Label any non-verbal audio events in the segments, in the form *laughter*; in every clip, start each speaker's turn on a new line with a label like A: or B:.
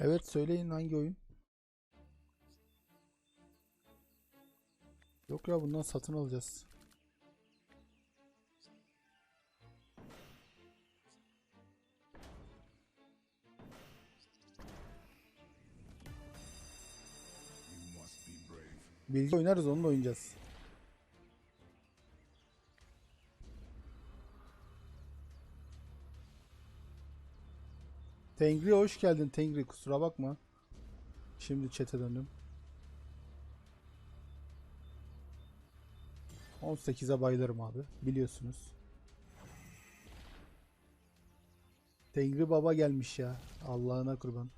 A: Evet söyleyin hangi oyun? Yok ya bundan satın alacağız. Bilgi oynarız onunla oynayacağız. Tengri hoş geldin Tengri kusura bakma. Şimdi chat'e döndüm. 18'e bayılırım abi biliyorsunuz. Tengri Baba gelmiş ya. Allah'ına kurban.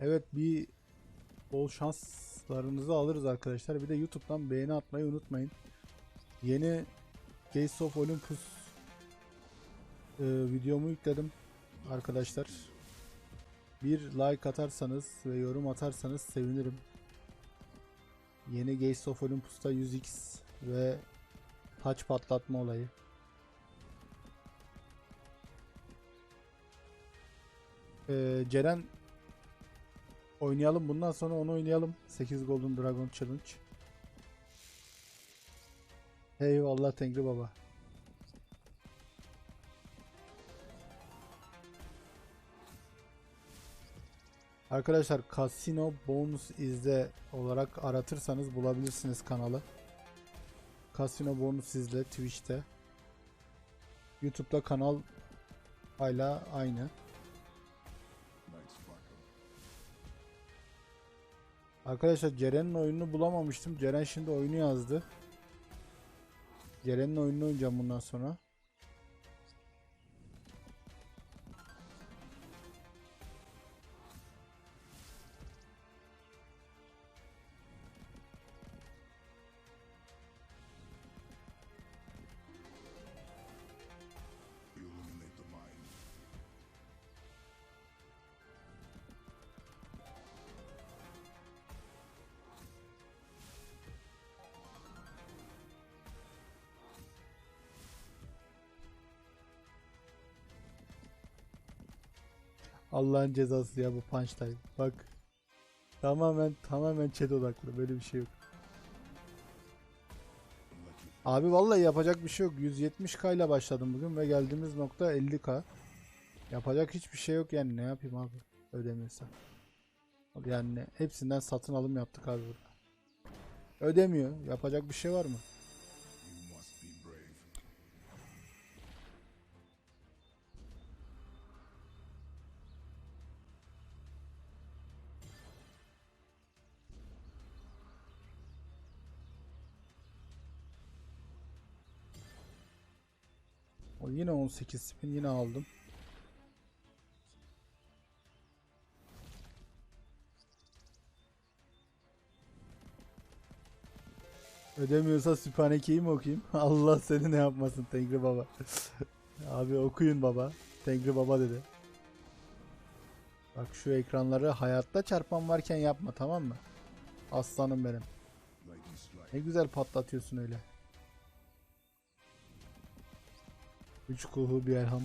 A: Evet bir bol şanslarınızı alırız arkadaşlar. Bir de YouTube'dan beğeni atmayı unutmayın. Yeni Gates of Olympus e, videomu yükledim arkadaşlar. Bir like atarsanız ve yorum atarsanız sevinirim. Yeni Gates of Olympus'ta 100x ve taç patlatma olayı. Ee, Ceren oynayalım bundan sonra onu oynayalım. 8 Golden Dragon Challenge. Eyvallah Tengri Baba. Arkadaşlar Casino Bonus izle olarak aratırsanız bulabilirsiniz kanalı. Casino Bonus izle Twitch'te. YouTube'da kanal hala aynı. Arkadaşlar Ceren'in oyununu bulamamıştım. Ceren şimdi oyunu yazdı. Ceren'in oyununu oynayacağım bundan sonra. Allah'ın cezası ya bu punchline. Bak. Tamamen tamamen chat odaklı. Böyle bir şey yok. Abi vallahi yapacak bir şey yok. 170k ile başladım bugün ve geldiğimiz nokta 50k. Yapacak hiçbir şey yok yani ne yapayım abi ödemiyorsa. Yani hepsinden satın alım yaptık abi burada. Ödemiyor. Yapacak bir şey var mı? O yine 18 spin yine aldım. Ödemiyorsa Sübhaneke'yi mi okuyayım? *laughs* Allah seni ne yapmasın Tengri Baba. *laughs* Abi okuyun baba. Tengri Baba dedi. Bak şu ekranları hayatta çarpan varken yapma tamam mı? Aslanım benim. Ne güzel patlatıyorsun öyle. Üç kuhu bir elham.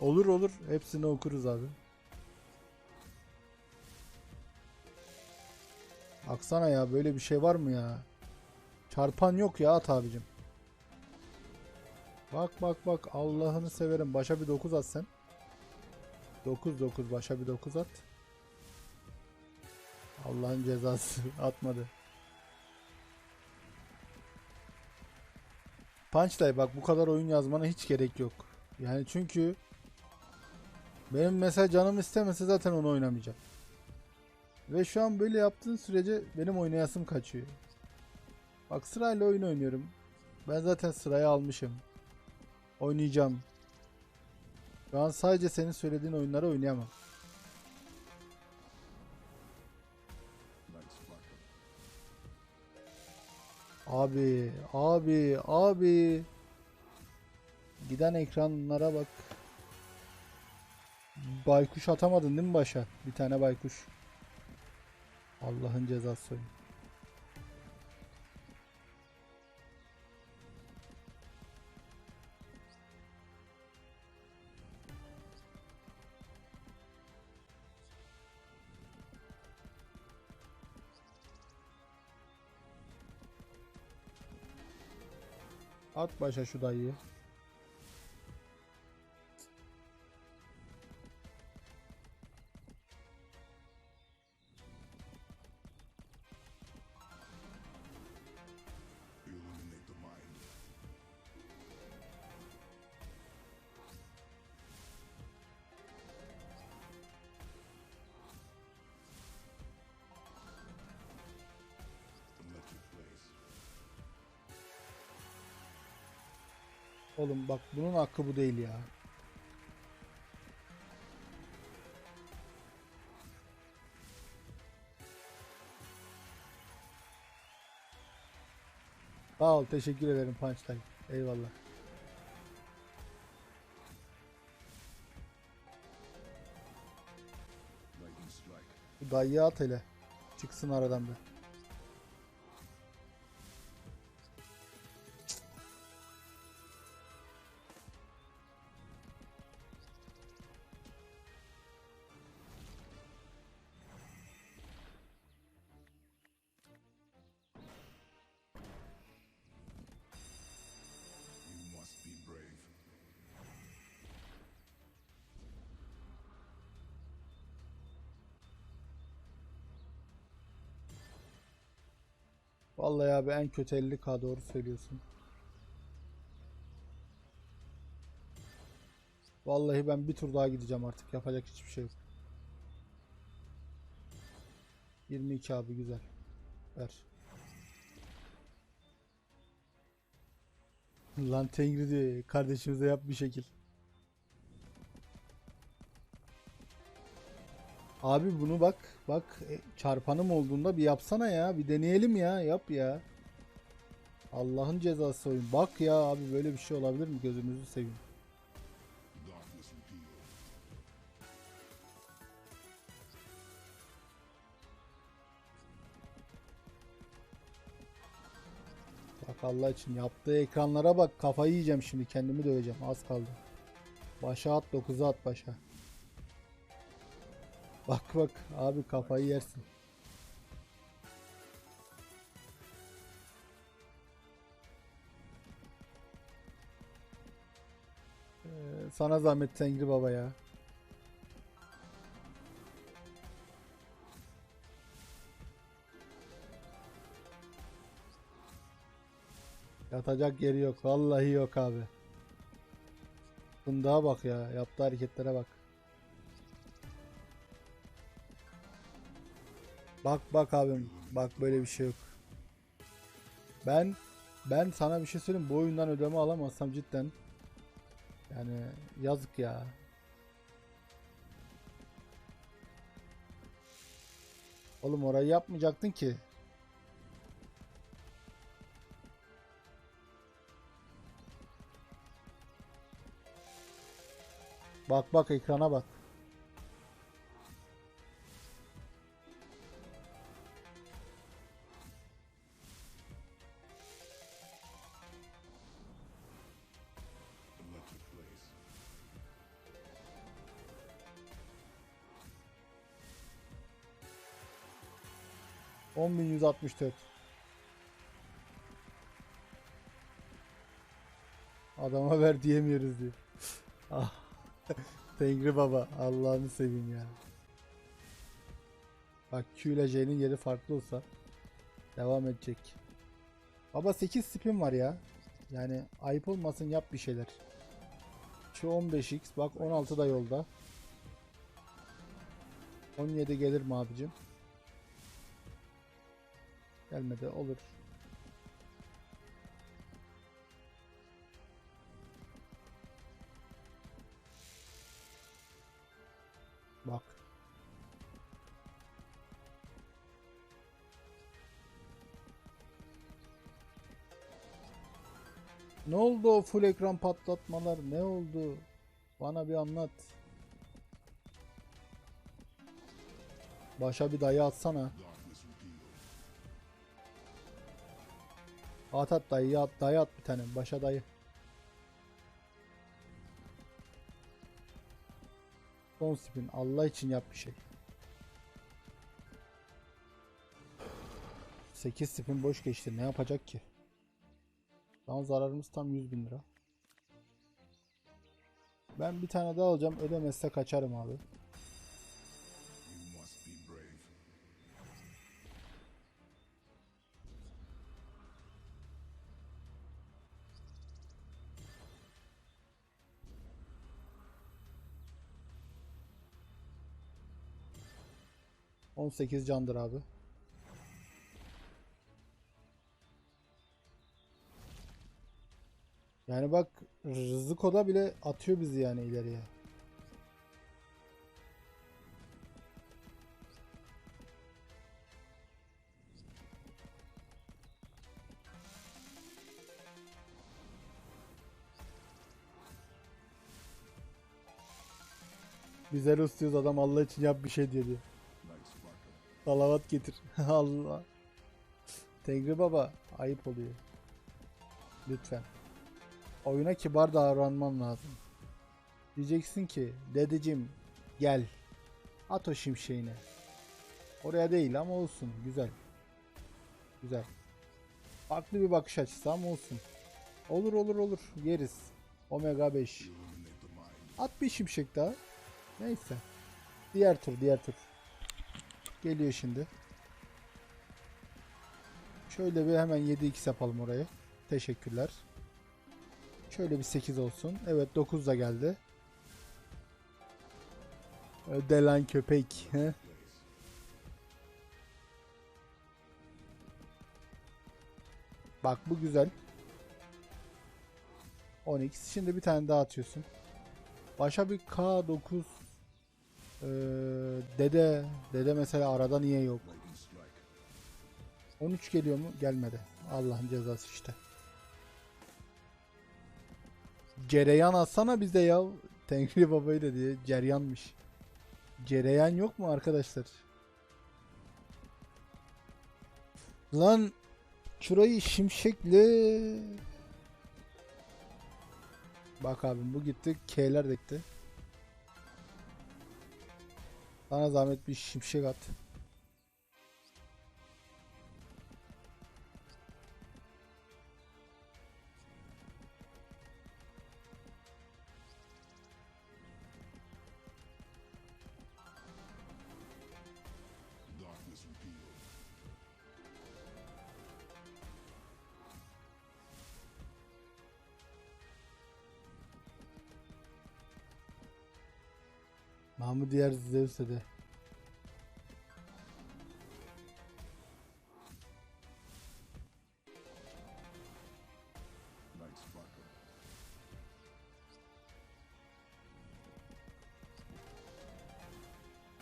A: Olur olur. Hepsini okuruz abi. Aksana ya böyle bir şey var mı ya? Çarpan yok ya at abicim. Bak bak bak Allah'ını severim. Başa bir 9 at sen. 9 9 başa bir 9 at. Allah'ın cezası *laughs* atmadı. Punchline bak bu kadar oyun yazmana hiç gerek yok. Yani çünkü benim mesela canım istemese zaten onu oynamayacağım. Ve şu an böyle yaptığın sürece benim oynayasım kaçıyor. Bak sırayla oyun oynuyorum. Ben zaten sıraya almışım. Oynayacağım. Şu an sadece senin söylediğin oyunları oynayamam. Abi, abi, abi. Giden ekranlara bak. Baykuş atamadın değil mi başa? Bir tane baykuş. Allah'ın cezası. oyun. At başa şu dayıyı. Oğlum bak bunun hakkı bu değil ya. Sağ ol, teşekkür ederim Punchline. Eyvallah. Dayıyı at hele. Çıksın aradan bir. Vallahi abi en kötü 50k doğru söylüyorsun. Vallahi ben bir tur daha gideceğim artık. Yapacak hiçbir şey yok. 22 abi güzel. Ver. Lan Tengri diyor. Kardeşimize yap bir şekil. Abi bunu bak. Bak e, çarpanım olduğunda bir yapsana ya. Bir deneyelim ya. Yap ya. Allah'ın cezası oyun. Bak ya abi böyle bir şey olabilir mi? Gözünüzü seveyim. Bak Allah için yaptığı ekranlara bak. Kafayı yiyeceğim şimdi. Kendimi döveceğim. Az kaldı. Başa at 9'a at başa. Bak bak abi kafayı yersin. Ee, sana zahmet Tengri Baba ya. Yatacak yeri yok. Vallahi yok abi. Fındığa bak ya. Yaptığı hareketlere bak. Bak bak abim. Bak böyle bir şey yok. Ben ben sana bir şey söyleyeyim. Bu oyundan ödeme alamazsam cidden yani yazık ya. Oğlum orayı yapmayacaktın ki. Bak bak ekrana bak. 10164. Adama ver diyemiyoruz diyor. *laughs* Ah. *laughs* Tengri baba Allah'ını seveyim ya. Bak Q ile J'nin yeri farklı olsa devam edecek. Baba 8 spin var ya. Yani ayıp olmasın yap bir şeyler. Şu 15x bak 16 da yolda. 17 gelir mi abicim? Gelmedi olur. Bak. Ne oldu o full ekran patlatmalar? Ne oldu? Bana bir anlat. Başa bir dayı atsana. At at dayı at dayı at bir tane. Başa dayı. Son spin. Allah için yap bir şey. 8 spin boş geçti. Ne yapacak ki? An zararımız tam 100 bin lira. Ben bir tane daha alacağım. Ödemezse kaçarım abi. 18 candır abi. Yani bak Rızıko'da bile atıyor bizi yani ileriye. Biz el istiyoruz adam Allah için yap bir şey diye diyor. Salavat getir. *laughs* Allah. Tengri baba ayıp oluyor. Lütfen. Oyuna kibar davranman lazım. Diyeceksin ki dedeciğim gel. At o şimşeğini. Oraya değil ama olsun. Güzel. Güzel. Farklı bir bakış açısı ama olsun. Olur olur olur. Yeriz. Omega 5.
B: Illuminate the mind.
A: At bir şimşek daha. Neyse. Diğer tur, diğer tur. Geliyor şimdi. Şöyle bir hemen 7x yapalım oraya. Teşekkürler. Şöyle bir 8 olsun. Evet 9 da geldi. Öde lan köpek. *laughs* Bak bu güzel. 10x. Şimdi bir tane daha atıyorsun. Başa bir K9 ee, Dede Dede mesela arada niye yok?
B: Lightning strike.
A: 13 geliyor mu? Gelmedi. Allah'ın cezası işte. Cereyan atsana bize ya. Tengri babayı da diye. Ceryanmış. Cereyan yok mu arkadaşlar? Lan şurayı şimşekle Bak abim bu gitti. K'ler de gitti. Sana zahmet bir şimşek at. Mahmut diğer Zeus'e de.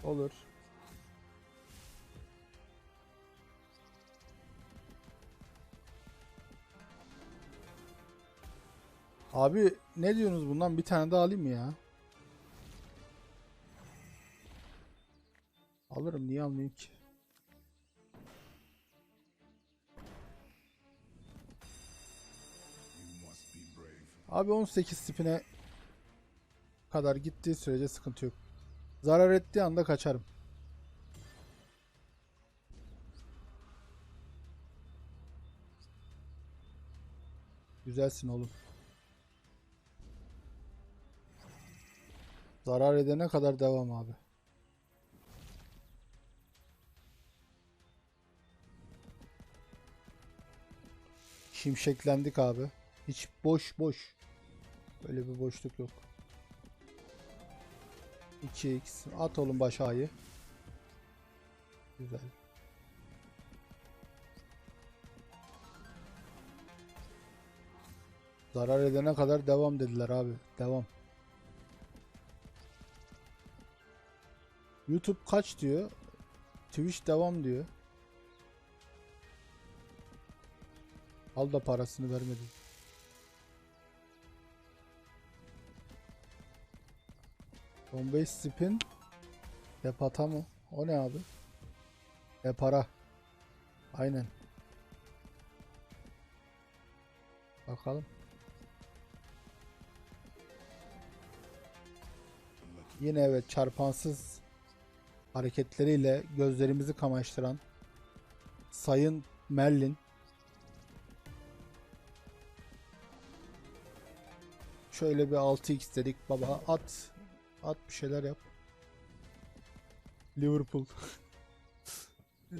A: Olur. Abi ne diyorsunuz bundan bir tane daha alayım mı ya? Alırım niye almayayım ki? Abi 18 tipine kadar gittiği sürece sıkıntı yok. Zarar ettiği anda kaçarım. Güzelsin oğlum. Zarar edene kadar devam abi. Şimşeklendik abi. Hiç boş boş. Böyle bir boşluk yok. 2x. At oğlum baş A'yı. Güzel. Zarar edene kadar devam dediler abi. Devam. YouTube kaç diyor? Twitch devam diyor. Al da parasını vermedi. Beş spin Depata mı? O ne abi? Depara. Aynen. Bakalım. Yine evet çarpansız hareketleriyle gözlerimizi kamaştıran Sayın Merlin Şöyle bir 6x dedik baba at. At bir şeyler yap. Liverpool. *laughs* Ee,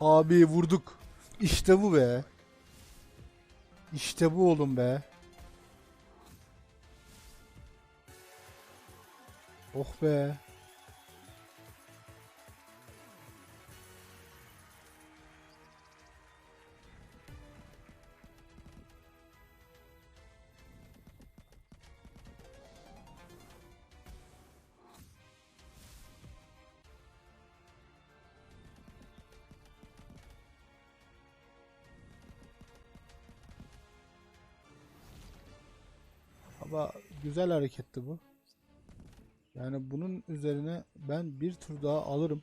A: Abi vurduk. İşte bu be. İşte bu oğlum be. Oh be. Ama güzel hareketti bu. Yani bunun üzerine ben bir tur daha alırım.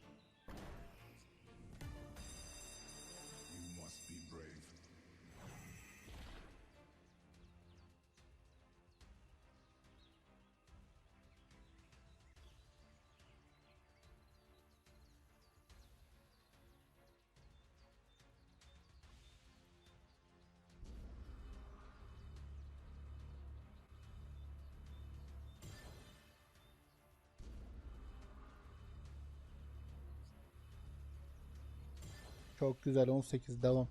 A: Çok güzel 18 devam.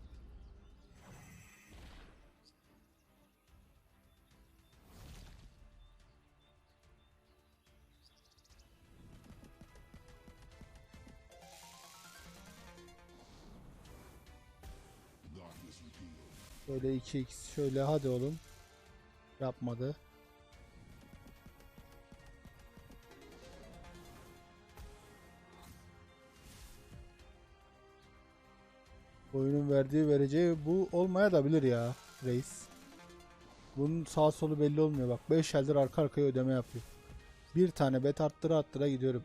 A: Şöyle 2x şöyle hadi oğlum. Yapmadı. Oyunun verdiği vereceği bu olmaya da bilir ya reis. Bunun sağ solu belli olmuyor bak 5 eldir arka arkaya ödeme yapıyor. Bir tane bet arttıra arttıra gidiyorum.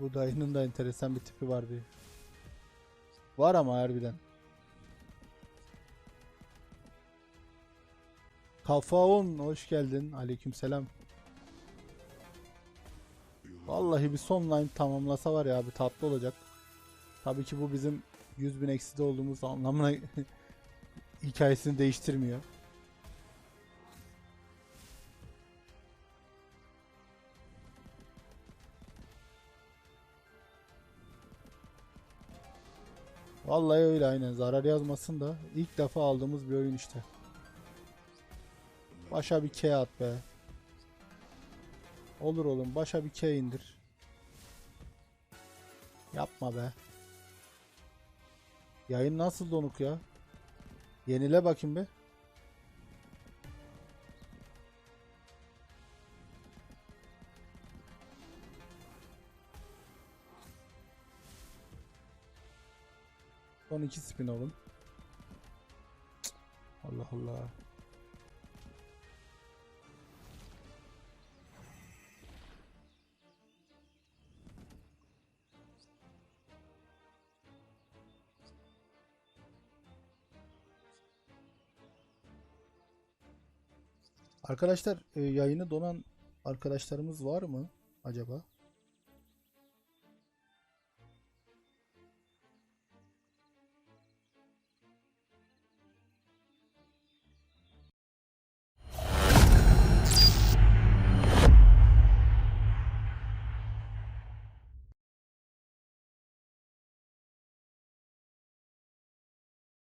A: Bu dayının da enteresan bir tipi var bir. Var ama harbiden. Kafa 10 hoş geldin. Aleykümselam. Vallahi bir son line tamamlasa var ya abi tatlı olacak. Tabii ki bu bizim 100 bin ekside olduğumuz anlamına *laughs* hikayesini değiştirmiyor. Vallahi öyle aynen zarar yazmasın da ilk defa aldığımız bir oyun işte. Başa bir K at be. Olur oğlum başa bir K indir. Yapma be. Yayın nasıl donuk ya? Yenile bakayım be. Son iki spin oğlum. Allah Allah. Arkadaşlar e, yayını donan arkadaşlarımız var mı acaba?